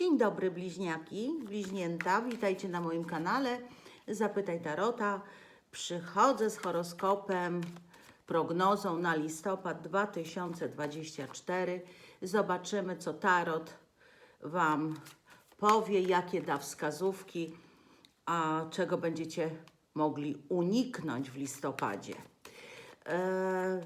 Dzień dobry bliźniaki, bliźnięta, witajcie na moim kanale Zapytaj Tarota. Przychodzę z horoskopem, prognozą na listopad 2024. Zobaczymy, co Tarot Wam powie, jakie da wskazówki, a czego będziecie mogli uniknąć w listopadzie. E,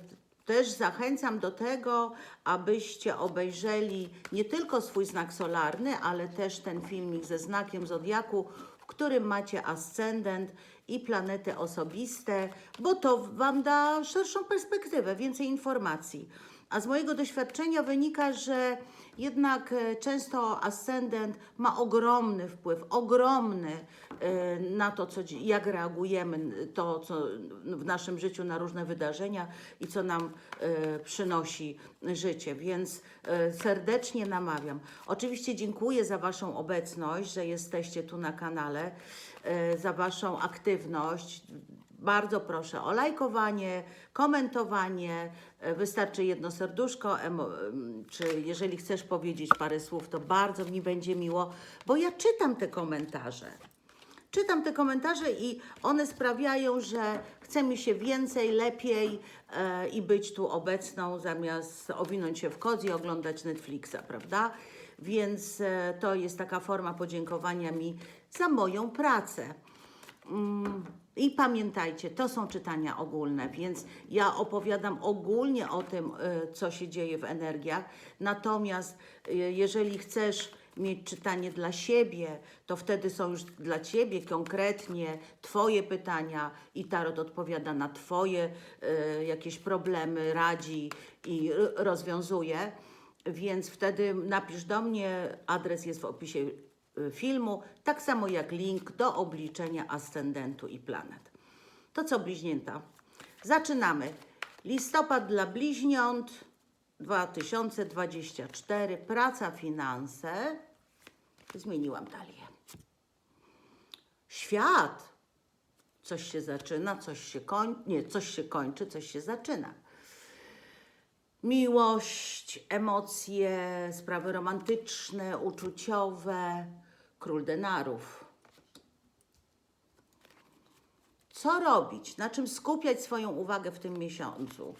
Też zachęcam do tego, abyście obejrzeli nie tylko swój znak solarny, ale też ten filmik ze znakiem Zodiaku, w którym macie ascendent i planety osobiste, bo to Wam da szerszą perspektywę, więcej informacji. A z mojego doświadczenia wynika, że jednak e, często ascendent ma ogromny wpływ, ogromny e, na to, co, jak reagujemy, to co w naszym życiu na różne wydarzenia i co nam e, przynosi życie. Więc serdecznie namawiam. Oczywiście dziękuję za Waszą obecność, że jesteście tu na kanale, za Waszą aktywność. Bardzo proszę o lajkowanie, komentowanie. E, Wystarczy jedno serduszko, czy jeżeli chcesz powiedzieć parę słów, to bardzo mi będzie miło, bo ja czytam te komentarze. Czytam te komentarze i one sprawiają, że chce mi się więcej, lepiej e, i być tu obecną, zamiast owinąć się w koc i oglądać Netflixa, prawda? Więc e, to jest taka forma podziękowania mi za moją pracę. I pamiętajcie, to są czytania ogólne, więc ja opowiadam ogólnie o tym, y, co się dzieje w energiach. Natomiast y, jeżeli chcesz mieć czytanie dla siebie, to wtedy są już dla ciebie konkretnie Twoje pytania i tarot odpowiada na Twoje y, jakieś problemy, radzi i rozwiązuje. Więc wtedy napisz do mnie, adres jest w opisie filmu, tak samo jak link do obliczenia ascendentu i planet. To co bliźnięta? Zaczynamy. Listopad dla bliźniąt 2024, praca, finanse. Zmieniłam talię. Świat. Coś się zaczyna, coś się kończy, nie, coś się kończy, coś się zaczyna miłość, emocje, sprawy romantyczne, uczuciowe, król denarów. Co robić? Na czym skupiać swoją uwagę w tym miesiącu?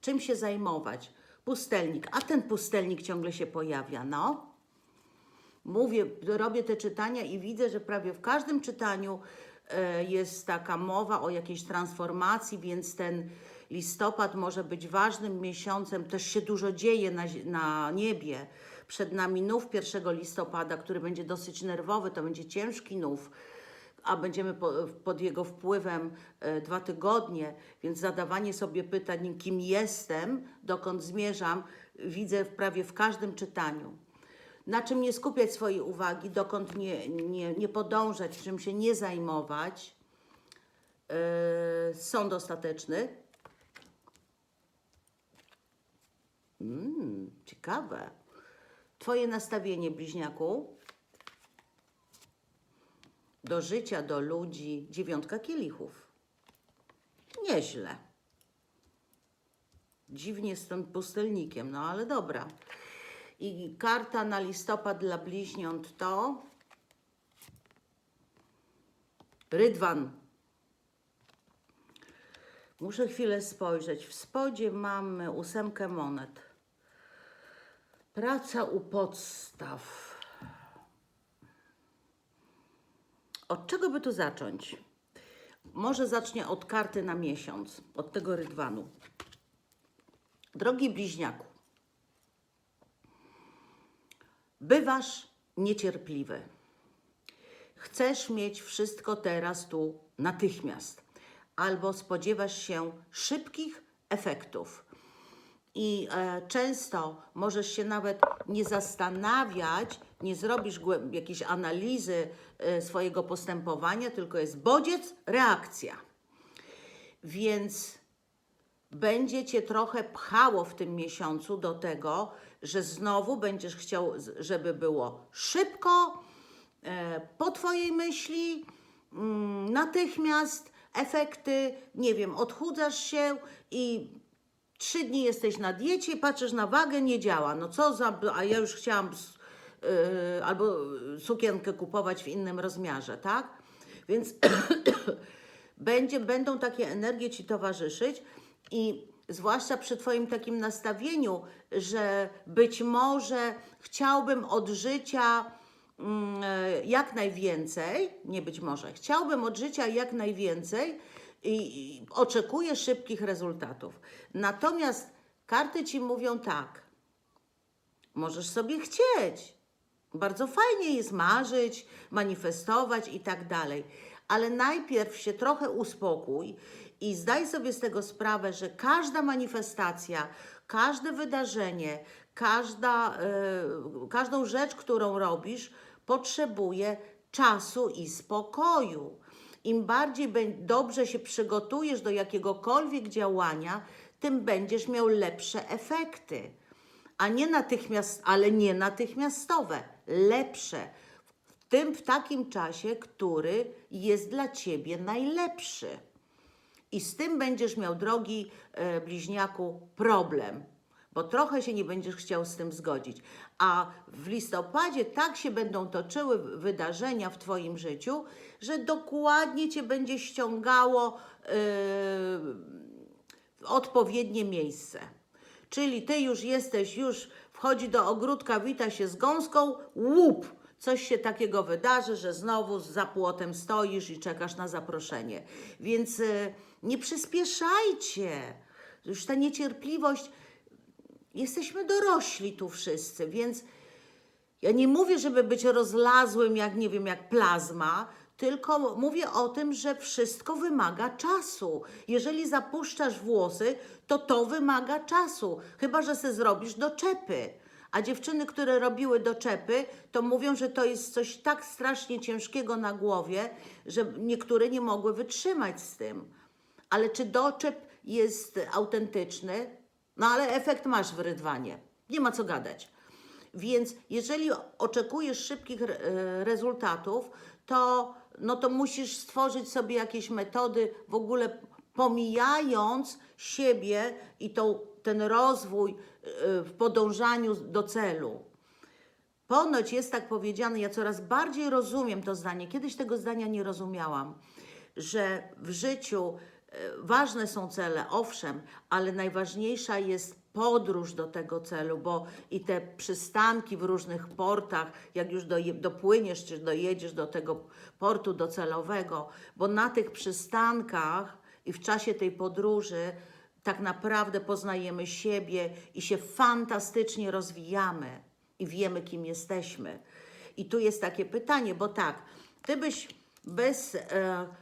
Czym się zajmować? Pustelnik. A ten pustelnik ciągle się pojawia, no. Mówię, robię te czytania i widzę, że prawie w każdym czytaniu e, jest taka mowa o jakiejś transformacji, więc ten listopad może być ważnym miesiącem. Też się dużo dzieje na, na niebie. Przed nami nów 1 listopada, który będzie dosyć nerwowy, to będzie ciężki nów a będziemy po, pod jego wpływem e, dwa tygodnie, więc zadawanie sobie pytań, kim jestem, dokąd zmierzam, widzę prawie w każdym czytaniu. Na czym nie skupiać swojej uwagi, dokąd nie, nie, nie podążać, czym się nie zajmować. E, sąd ostateczny. Mm, ciekawe. Twoje nastawienie, bliźniaku do życia, do ludzi. Dziewiątka kielichów. Nieźle. Dziwnie tym pustelnikiem, no ale dobra. I karta na listopad dla bliźniąt to Rydwan. Muszę chwilę spojrzeć. W spodzie mamy ósemkę monet. Praca u podstaw. Od czego by tu zacząć? Może zacznie od karty na miesiąc, od tego rydwanu. Drogi bliźniaku, bywasz niecierpliwy. Chcesz mieć wszystko teraz tu natychmiast, albo spodziewasz się szybkich efektów. I e, często możesz się nawet nie zastanawiać, nie zrobisz jakiejś analizy e, swojego postępowania, tylko jest bodziec, reakcja. Więc będzie cię trochę pchało w tym miesiącu do tego, że znowu będziesz chciał, żeby było szybko, e, po Twojej myśli, mm, natychmiast efekty, nie wiem, odchudzasz się i trzy dni jesteś na diecie, patrzysz na wagę, nie działa. No co za, a ja już chciałam yy, albo sukienkę kupować w innym rozmiarze, tak? Więc będzie, będą takie energie Ci towarzyszyć i zwłaszcza przy Twoim takim nastawieniu, że być może chciałbym od życia mm, e, jak najwięcej, nie być może, chciałbym od życia jak najwięcej i, oczekuję szybkich rezultatów. Natomiast karty Ci mówią tak, możesz sobie chcieć, bardzo fajnie jest marzyć, manifestować i tak dalej. Ale najpierw się trochę uspokój i zdaj sobie z tego sprawę, że każda manifestacja, każde wydarzenie, każda, y, każdą rzecz, którą robisz, potrzebuje czasu i spokoju. Im bardziej dobrze się przygotujesz do jakiegokolwiek działania, tym będziesz miał lepsze efekty a nie natychmiast, ale nie natychmiastowe, lepsze. W tym w takim czasie, który jest dla ciebie najlepszy. I z tym będziesz miał, drogi e, bliźniaku, problem, bo trochę się nie będziesz chciał z tym zgodzić. A w listopadzie tak się będą toczyły wydarzenia w Twoim życiu, że dokładnie Cię będzie ściągało w odpowiednie miejsce. Czyli ty już jesteś, już wchodzi do ogródka, wita się z gąską, łup! Coś się takiego wydarzy, że znowu za płotem stoisz i czekasz na zaproszenie. Więc y, nie przyspieszajcie. Już ta niecierpliwość. Jesteśmy dorośli tu wszyscy, więc ja nie mówię, żeby być rozlazłym, jak nie wiem, jak plazma, tylko mówię o tym, że wszystko wymaga czasu. Jeżeli zapuszczasz włosy, to to wymaga czasu, chyba że se zrobisz doczepy. A dziewczyny, które robiły doczepy, to mówią, że to jest coś tak strasznie ciężkiego na głowie, że niektóre nie mogły wytrzymać z tym. Ale czy doczep jest autentyczny? No ale efekt masz w rydwanie. Nie ma co gadać. Więc jeżeli oczekujesz szybkich e, rezultatów, to, no to musisz stworzyć sobie jakieś metody, w ogóle pomijając siebie i tą, ten rozwój e, w podążaniu do celu. Ponoć jest tak powiedziane, ja coraz bardziej rozumiem to zdanie. Kiedyś tego zdania nie rozumiałam, że w życiu ważne są cele, owszem, ale najważniejsza jest podróż do tego celu, bo i te przystanki w różnych portach, jak już doje, dopłyniesz czy dojedziesz do tego portu docelowego, bo na tych przystankach i w czasie tej podróży tak naprawdę poznajemy siebie i się fantastycznie rozwijamy i wiemy, kim jesteśmy. I tu jest takie pytanie, bo tak, ty byś bez. E,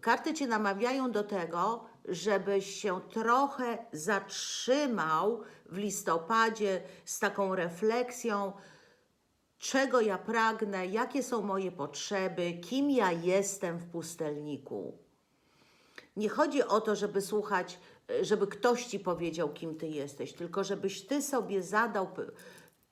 karty cię namawiają do tego, żebyś się trochę zatrzymał w listopadzie z taką refleksją, czego ja pragnę, jakie są moje potrzeby, kim ja jestem w pustelniku. Nie chodzi o to, żeby słuchać, e, żeby ktoś ci powiedział, kim ty jesteś, tylko żebyś ty sobie zadał,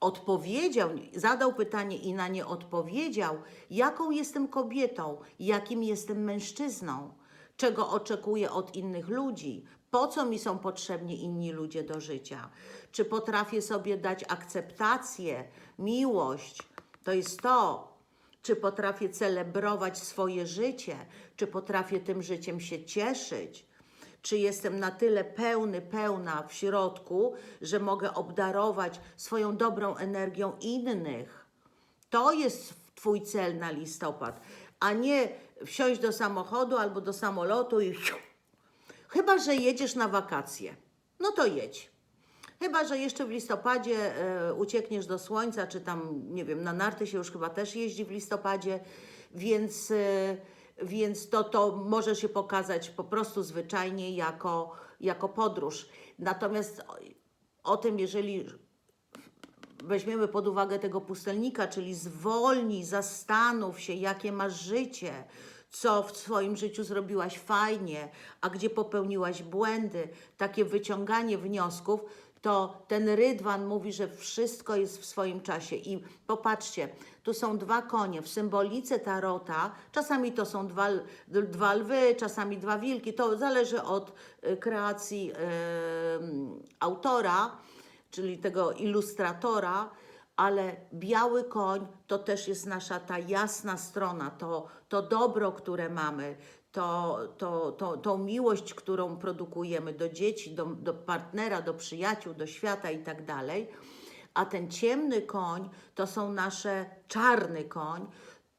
odpowiedział, zadał pytanie i na nie odpowiedział, jaką jestem kobietą, jakim jestem mężczyzną, czego oczekuję od innych ludzi, po co mi są potrzebni inni ludzie do życia, czy potrafię sobie dać akceptację, miłość. To jest to, czy potrafię celebrować swoje życie, czy potrafię tym życiem się cieszyć, czy jestem na tyle pełny, pełna w środku, że mogę obdarować swoją dobrą energią innych. To jest Twój cel na listopad, a nie wsiąść do samochodu albo do samolotu i. Chyba, że jedziesz na wakacje. No to jedź. Chyba, że jeszcze w listopadzie e, uciekniesz do słońca, czy tam, nie wiem, na narty się już chyba też jeździ w listopadzie, więc, e, więc to, to może się pokazać po prostu zwyczajnie jako, jako podróż. Natomiast o, o tym, jeżeli weźmiemy pod uwagę tego pustelnika, czyli zwolnij, zastanów się, jakie masz życie, co w swoim życiu zrobiłaś fajnie, a gdzie popełniłaś błędy, takie wyciąganie wniosków, to ten rydwan mówi, że wszystko jest w swoim czasie. I popatrzcie, tu są dwa konie. W symbolice tarota czasami to są dwa, dwa lwy, czasami dwa wilki. To zależy od y, kreacji em, autora czyli tego ilustratora, ale biały koń to też jest nasza ta jasna strona, to, to dobro, które mamy, to, to, to, tą miłość, którą produkujemy do dzieci, do, do partnera, do przyjaciół, do świata i tak dalej. A ten ciemny koń to są nasze, czarny koń,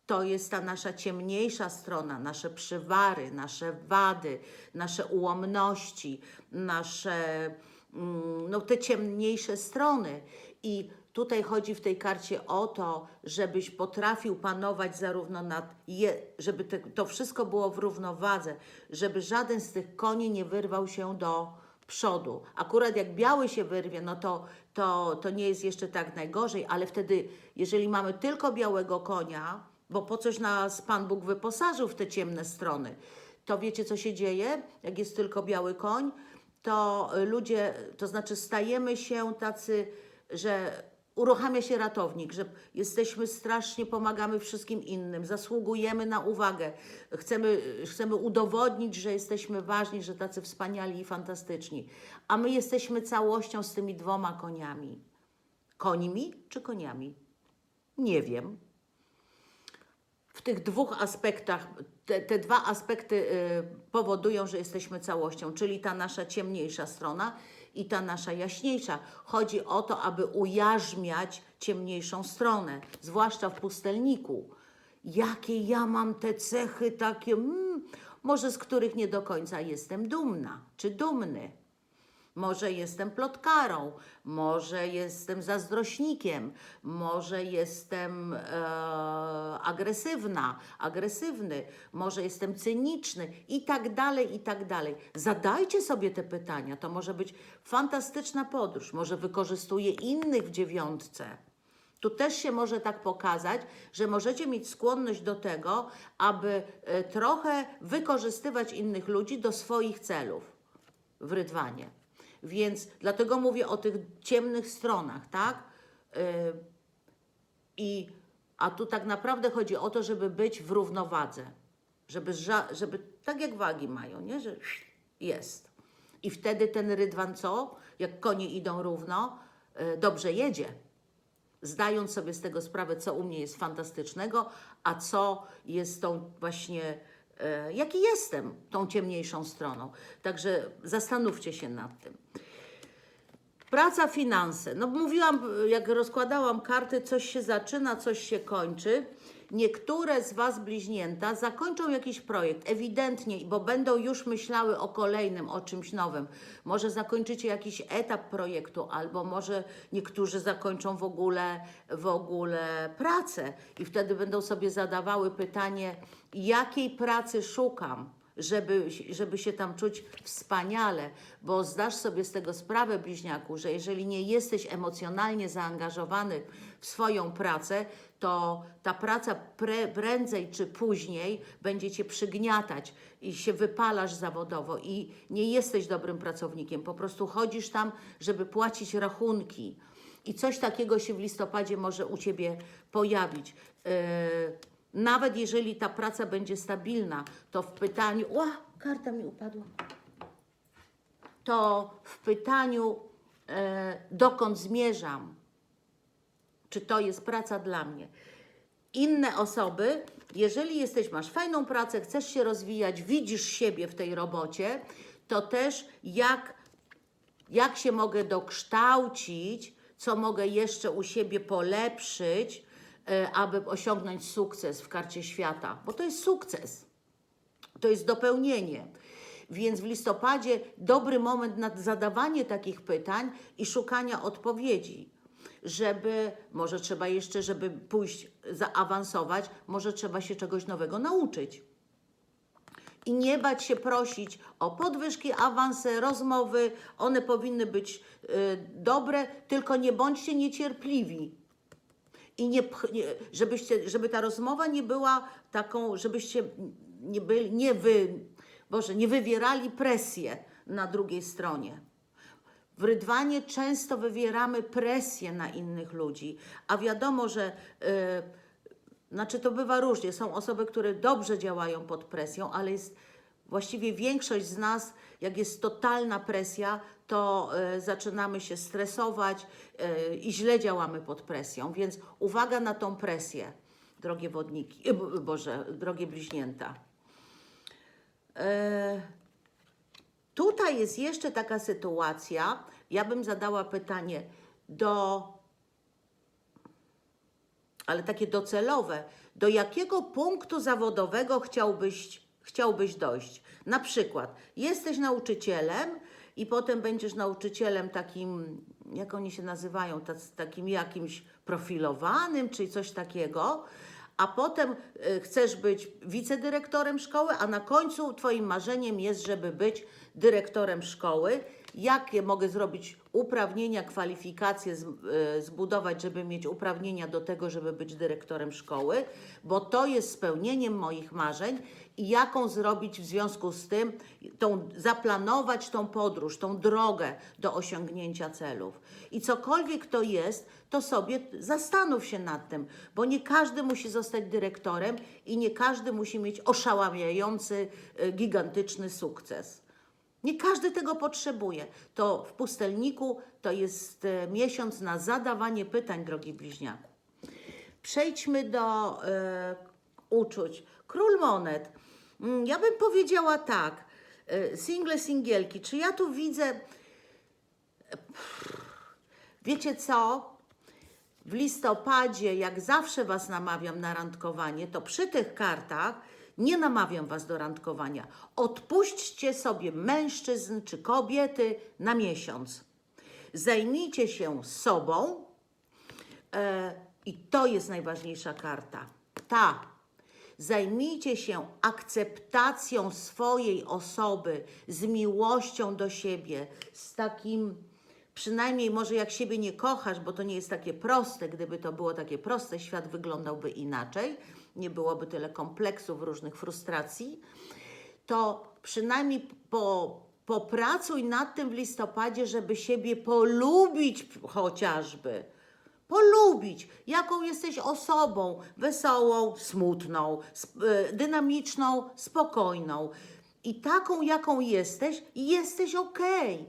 to jest ta nasza ciemniejsza strona, nasze przywary, nasze wady, nasze ułomności, nasze, mm, no te ciemniejsze strony. I tutaj chodzi w tej karcie o to, żebyś potrafił panować zarówno nad, je, żeby te, to wszystko było w równowadze, żeby żaden z tych koni nie wyrwał się do przodu. Akurat jak biały się wyrwie, no to, to, to nie jest jeszcze tak najgorzej, ale wtedy, jeżeli mamy tylko białego konia, bo po coś nas Pan Bóg wyposażył w te ciemne strony, to wiecie, co się dzieje, jak jest tylko biały koń? To ludzie, to znaczy stajemy się tacy, że uruchamia się ratownik, że jesteśmy strasznie, pomagamy wszystkim innym, zasługujemy na uwagę, chcemy, chcemy udowodnić, że jesteśmy ważni, że tacy wspaniali i fantastyczni. A my jesteśmy całością z tymi dwoma koniami. Końmi czy koniami? Nie wiem w tych dwóch aspektach, te, te dwa aspekty y, powodują, że jesteśmy całością, czyli ta nasza ciemniejsza strona i ta nasza jaśniejsza. Chodzi o to, aby ujarzmiać ciemniejszą stronę, zwłaszcza w pustelniku. Jakie ja mam te cechy takie, mm, może z których nie do końca jestem dumna czy dumny. Może jestem plotkarą, może jestem zazdrośnikiem, może jestem e, agresywna, agresywny, może jestem cyniczny i tak dalej, i tak dalej. Zadajcie sobie te pytania, to może być fantastyczna podróż, może wykorzystuję innych w dziewiątce. Tu też się może tak pokazać, że możecie mieć skłonność do tego, aby e, trochę wykorzystywać innych ludzi do swoich celów w rydwanie. Więc dlatego mówię o tych ciemnych stronach, tak? Yy, I, a tu tak naprawdę chodzi o to, żeby być w równowadze. Żeby, żeby tak jak wagi mają, nie? Że jest. I wtedy ten rydwan co? Jak konie idą równo, yy, dobrze jedzie. Zdając sobie z tego sprawę, co u mnie jest fantastycznego, a co jest tą właśnie jaki jestem tą ciemniejszą stroną. Także zastanówcie się nad tym. Praca, finanse. No mówiłam, jak rozkładałam karty, coś się zaczyna, coś się kończy. Niektóre z Was bliźnięta zakończą jakiś projekt, ewidentnie, bo będą już myślały o kolejnym, o czymś nowym. Może zakończycie jakiś etap projektu, albo może niektórzy zakończą w ogóle, w ogóle pracę i wtedy będą sobie zadawały pytanie, jakiej pracy szukam żeby, żeby się tam czuć wspaniale, bo zdasz sobie z tego sprawę, bliźniaku, że jeżeli nie jesteś emocjonalnie zaangażowany w swoją pracę, to ta praca pre, prędzej czy później będzie cię przygniatać i się wypalasz zawodowo i nie jesteś dobrym pracownikiem. Po prostu chodzisz tam, żeby płacić rachunki. I coś takiego się w listopadzie może u ciebie pojawić. Yy, nawet jeżeli ta praca będzie stabilna, to w pytaniu. Ła, karta mi upadła. To w pytaniu, e, dokąd zmierzam, czy to jest praca dla mnie. Inne osoby, jeżeli jesteś, masz fajną pracę, chcesz się rozwijać, widzisz siebie w tej robocie, to też jak, jak się mogę dokształcić, co mogę jeszcze u siebie polepszyć, e, aby osiągnąć sukces w karcie świata, bo to jest sukces, to jest dopełnienie. Więc w listopadzie dobry moment na zadawanie takich pytań i szukania odpowiedzi żeby, może trzeba jeszcze, żeby pójść, zaawansować, może trzeba się czegoś nowego nauczyć. I nie bać się prosić o podwyżki, awanse, rozmowy. One powinny być y, dobre, tylko nie bądźcie niecierpliwi. I nie, żebyście, żeby ta rozmowa nie była taką, żebyście nie, byli, nie, wy, Boże, nie wywierali presję na drugiej stronie. W rydwanie często wywieramy presję na innych ludzi, a wiadomo, że yy, znaczy to bywa różnie. Są osoby, które dobrze działają pod presją, ale jest właściwie większość z nas, jak jest totalna presja, to e, zaczynamy się stresować e, i źle działamy pod presją. Więc uwaga na tą presję, drogie wodniki, bo- Boże, drogie bliźnięta. E, Tutaj jest jeszcze taka sytuacja. Ja bym zadała pytanie do, ale takie docelowe. Do jakiego punktu zawodowego chciałbyś, chciałbyś dojść? Na przykład, jesteś nauczycielem i potem będziesz nauczycielem takim, jak oni się nazywają, takim jakimś profilowanym, czy coś takiego, a potem y, chcesz być wicedyrektorem szkoły, a na końcu Twoim marzeniem jest, żeby być dyrektorem szkoły. Jakie mogę zrobić uprawnienia, kwalifikacje y, zbudować, żeby mieć uprawnienia do tego, żeby być dyrektorem szkoły, bo to jest spełnieniem moich marzeń i jaką zrobić w związku z tym, tą, zaplanować tą podróż, tą drogę do osiągnięcia celów. I cokolwiek to jest, to sobie zastanów się nad tym, bo nie każdy musi zostać dyrektorem i nie każdy musi mieć oszałamiający, y, gigantyczny sukces. Nie każdy tego potrzebuje. To w pustelniku to jest e, miesiąc na zadawanie pytań, drogi bliźniaku. Przejdźmy do e, uczuć. Król monet. Mm, Ja bym powiedziała tak. E, single, singielki. Czy ja tu widzę. Wiecie co? W listopadzie, jak zawsze Was namawiam na randkowanie, to przy tych kartach nie namawiam Was do randkowania. Odpuśćcie sobie mężczyzn czy kobiety na miesiąc. Zajmijcie się sobą e, i to jest najważniejsza karta. Ta. Zajmijcie się akceptacją swojej osoby, z miłością do siebie, z takim przynajmniej może jak siebie nie kochasz, bo to nie jest takie proste, gdyby to było takie proste, świat wyglądałby inaczej, nie byłoby tyle kompleksów, różnych frustracji, to przynajmniej po, popracuj nad tym w listopadzie, żeby siebie polubić chociażby. Polubić, jaką jesteś osobą, wesołą, smutną, y, dynamiczną, spokojną. I taką, jaką jesteś, jesteś okej.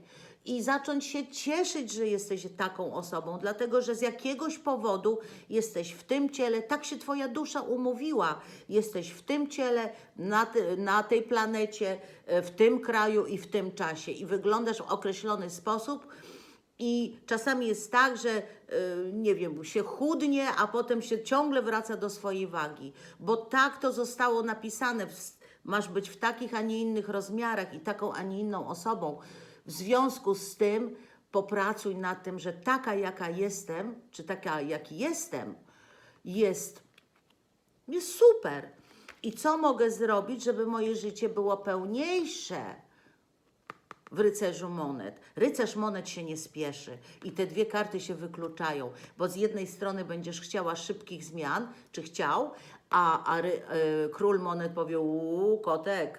I zacząć się cieszyć, że jesteś taką osobą, dlatego że z jakiegoś powodu jesteś w tym ciele, tak się Twoja dusza umówiła. Jesteś w tym ciele, na, na tej planecie, e, w tym kraju i w tym czasie. I wyglądasz w określony sposób. I czasami jest tak, że y, nie wiem, się chudnie, a potem się ciągle wraca do swojej wagi, bo tak to zostało napisane. Masz być w takich, a nie innych rozmiarach i taką, a nie inną osobą. W związku z tym popracuj nad tym, że taka, jaka jestem, czy taka, jaki jestem, jest, jest super. I co mogę zrobić, żeby moje życie było pełniejsze? w rycerzu monet. Rycerz monet się nie spieszy i te dwie karty się wykluczają, bo z jednej strony będziesz chciała szybkich zmian, czy chciał, a, a ry, y, król monet powie, uuu, kotek,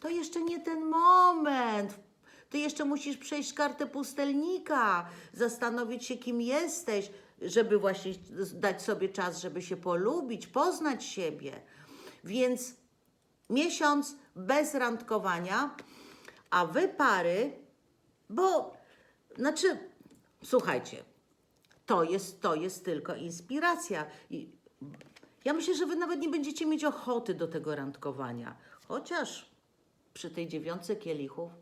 to jeszcze nie ten moment. Ty jeszcze musisz przejść kartę pustelnika, zastanowić się, kim jesteś, żeby właśnie dać sobie czas, żeby się polubić, poznać siebie. Więc miesiąc bez randkowania, a wy pary, bo znaczy, słuchajcie, to jest, to jest tylko inspiracja. I ja myślę, że wy nawet nie będziecie mieć ochoty do tego randkowania. Chociaż przy tej dziewiątce kielichów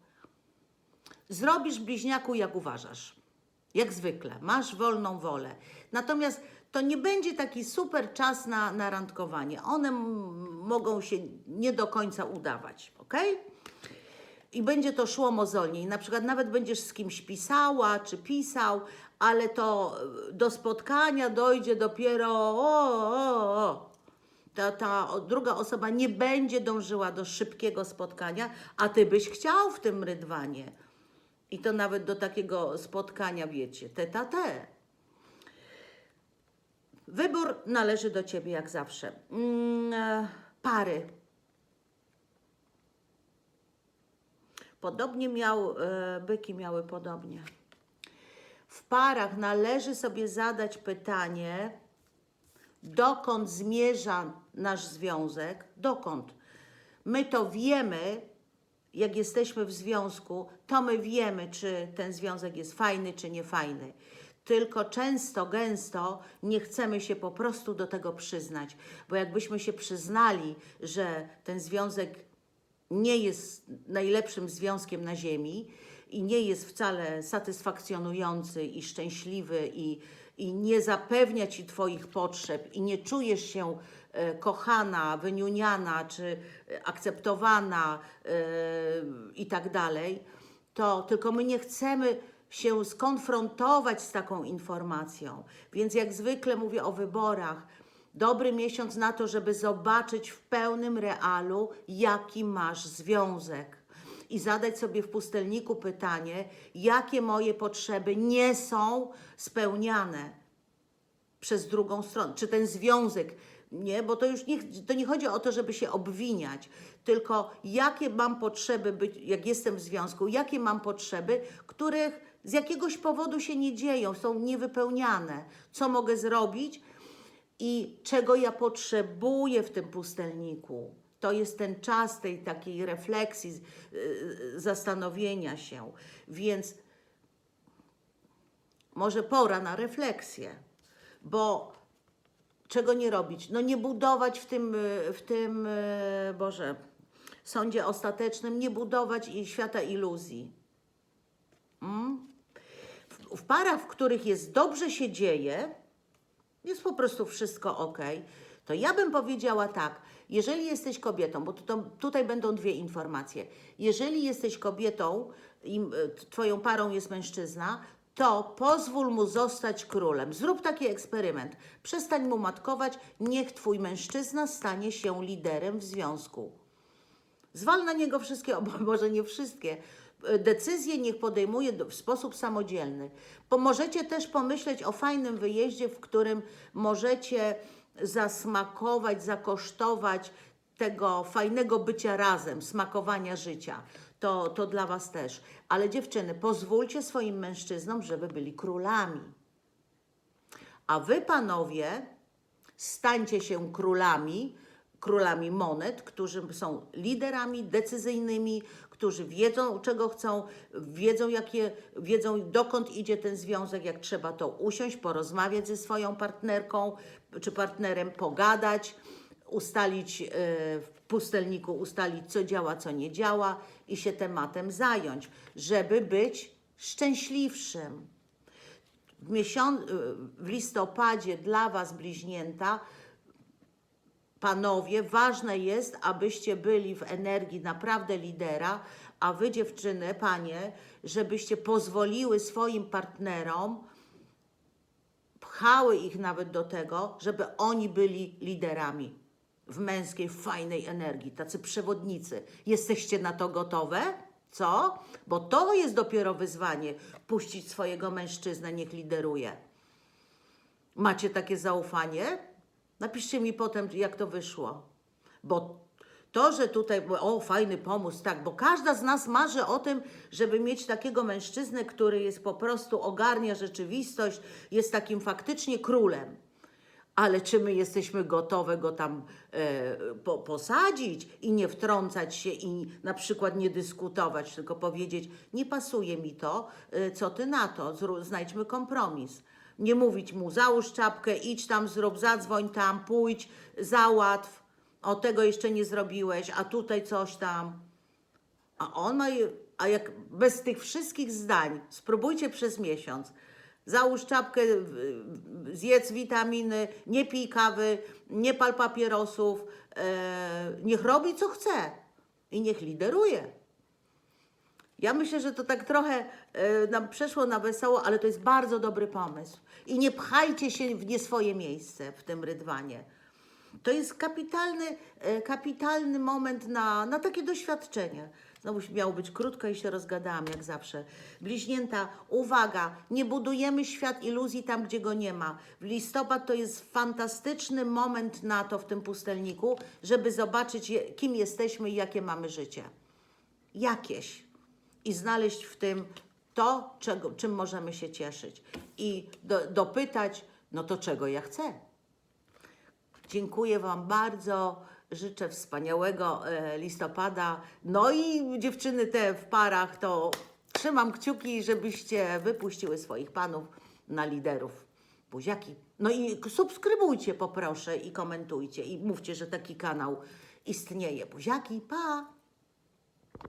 zrobisz bliźniaku jak uważasz. Jak zwykle, masz wolną wolę. Natomiast to nie będzie taki super czas na, na randkowanie. One mogą się nie do końca udawać, ok? I będzie to szło mozolniej. Na przykład nawet będziesz z kimś pisała czy pisał, ale to e, do spotkania dojdzie dopiero o, o, o. Ta, ta druga osoba nie będzie dążyła do szybkiego spotkania, a ty byś chciał w tym rydwanie. I to nawet do takiego spotkania, wiecie, te a te. Wybór należy do ciebie jak zawsze. Mm, e, pary. Podobnie miał, e, byki miały podobnie. W parach należy sobie zadać pytanie, dokąd zmierza nasz związek, dokąd. My to wiemy, jak jesteśmy w związku, to my wiemy, czy ten związek jest fajny, czy niefajny. Tylko często, gęsto nie chcemy się po prostu do tego przyznać, bo jakbyśmy się przyznali, że ten związek nie jest najlepszym związkiem na Ziemi i nie jest wcale satysfakcjonujący i szczęśliwy i, i nie zapewnia ci Twoich potrzeb i nie czujesz się kochana, wyniuniana czy e, akceptowana e, i tak dalej, to tylko my nie chcemy się skonfrontować z taką informacją. Więc jak zwykle mówię o wyborach, dobry miesiąc na to, żeby zobaczyć w pełnym realu, jaki masz związek. I zadać sobie w pustelniku pytanie, jakie moje potrzeby nie są spełniane przez drugą stronę, czy ten związek, nie, bo to już nie, to nie chodzi o to, żeby się obwiniać, tylko jakie mam potrzeby, być, jak jestem w związku, jakie mam potrzeby, których z jakiegoś powodu się nie dzieją, są niewypełniane. Co mogę zrobić i czego ja potrzebuję w tym pustelniku. To jest ten czas tej takiej refleksji, yy, zastanowienia się. Więc może pora na refleksję, bo czego nie robić? No nie budować w tym, y, w tym, y, Boże, sądzie ostatecznym, nie budować świata iluzji. Mm? W, w parach, w których jest dobrze się dzieje, jest po prostu wszystko ok, to ja bym powiedziała tak, jeżeli jesteś kobietą, bo tutaj będą dwie informacje. Jeżeli jesteś kobietą i t- twoją parą jest mężczyzna, to pozwól mu zostać królem. Zrób taki eksperyment. Przestań mu matkować, niech twój mężczyzna stanie się liderem w związku. Zwal na niego wszystkie, może nie wszystkie, e, decyzje niech podejmuje w sposób samodzielny. Bo możecie też pomyśleć o fajnym wyjeździe, w którym możecie zasmakować, zakosztować tego fajnego bycia razem, smakowania życia. To, to dla Was też. Ale dziewczyny, pozwólcie swoim mężczyznom, żeby byli królami. A wy, panowie, stańcie się królami, królami monet, którzy są liderami decyzyjnymi, którzy wiedzą, czego chcą, wiedzą, jakie, wiedzą, dokąd idzie ten związek, jak trzeba to usiąść, porozmawiać ze swoją partnerką czy partnerem, pogadać, ustalić e, w pustelniku, ustalić, co działa, co nie działa i się tematem zająć, żeby być szczęśliwszym. W, miesiąc, w listopadzie dla Was, bliźnięta, panowie, ważne jest, abyście byli w energii naprawdę lidera, a Wy, dziewczyny, panie, żebyście pozwoliły swoim partnerom, pchały ich nawet do tego, żeby oni byli liderami w męskiej, fajnej energii, tacy przewodnicy. Jesteście na to gotowe? Co? Bo to jest dopiero wyzwanie, puścić swojego mężczyznę, niech lideruje. Macie takie zaufanie? Napiszcie mi potem, jak to wyszło. Bo to, że tutaj, o fajny pomysł, tak, bo każda z nas marzy o tym, żeby mieć takiego mężczyznę, który jest po prostu, ogarnia rzeczywistość, jest takim faktycznie królem. Ale czy my jesteśmy gotowe go tam e, po, posadzić i nie wtrącać się i na przykład nie dyskutować, tylko powiedzieć, nie pasuje mi to, e, co ty na to, znajdźmy kompromis. Nie mówić mu, załóż czapkę, idź tam, zrób, zadzwoń tam, pójdź, załatw, o tego jeszcze nie zrobiłeś, a tutaj coś tam. A on ma, a jak bez tych wszystkich zdań, spróbujcie przez miesiąc. Załóż czapkę, zjedz witaminy, nie pij kawy, nie pal papierosów, e, niech robi co chce i niech lideruje. Ja myślę, że to tak trochę e, nam przeszło na wesoło, ale to jest bardzo dobry pomysł. I nie pchajcie się w nie swoje miejsce w tym rydwanie. To jest kapitalny, e, kapitalny moment na, na takie doświadczenie. Znowu miało być krótko i się rozgadałam, jak zawsze. Bliźnięta, uwaga, nie budujemy świat iluzji tam, gdzie go nie ma. Listopad to jest fantastyczny moment na to w tym pustelniku, żeby zobaczyć, kim jesteśmy i jakie mamy życie. Jakieś. I znaleźć w tym to, czego, czym możemy się cieszyć. I do, dopytać, no to czego ja chcę. Dziękuję Wam bardzo życzę wspaniałego e, listopada. No i dziewczyny te w parach, to trzymam kciuki, żebyście wypuściły swoich panów na liderów. Buziaki. No i subskrybujcie poproszę i komentujcie i mówcie, że taki kanał istnieje. Buziaki, pa!